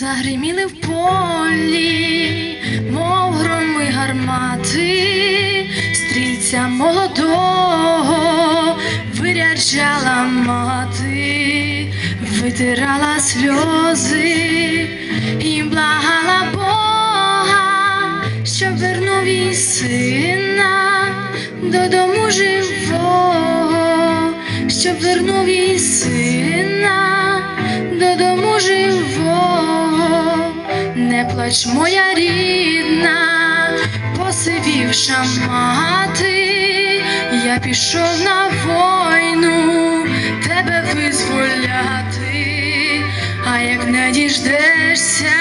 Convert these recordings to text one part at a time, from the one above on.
Загриміли в полі, мов громи гармати, стрільця молодого виряджала мати, витирала сльози і благала Бога, щоб вернув їй сина додому живого, щоб вернув їй сина додому живого, не плач, моя рідна, посивівша мати, я пішов на війну тебе визволяти, а як не діждешся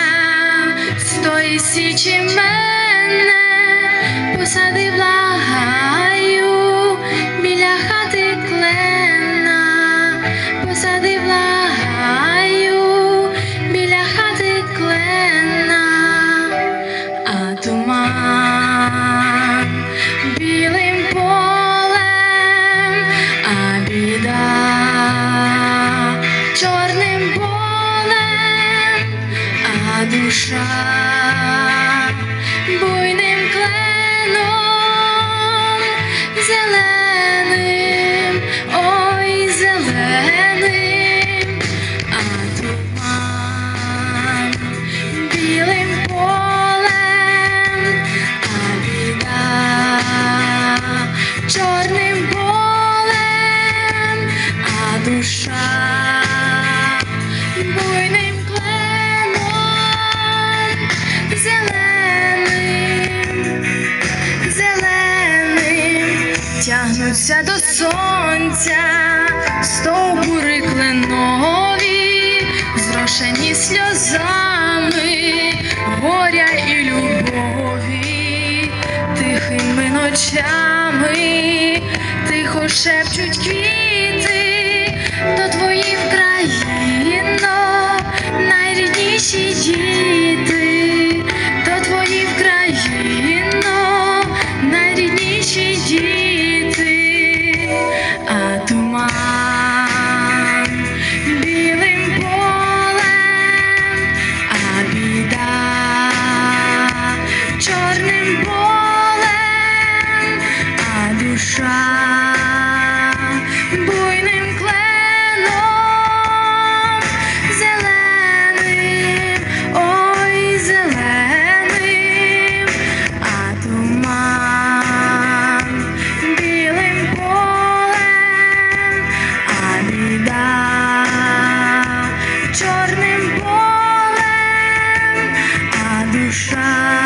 з тої січі мене, посади благаю а тягнуться до сонця, стовбури кленові, зрошені сльозами, горя і любові, тихими ночами, тихо шепчуть квіти а душа буйним кленом. Зеленим, ой, зеленим, а білим полем, а біда чорним полем, а душа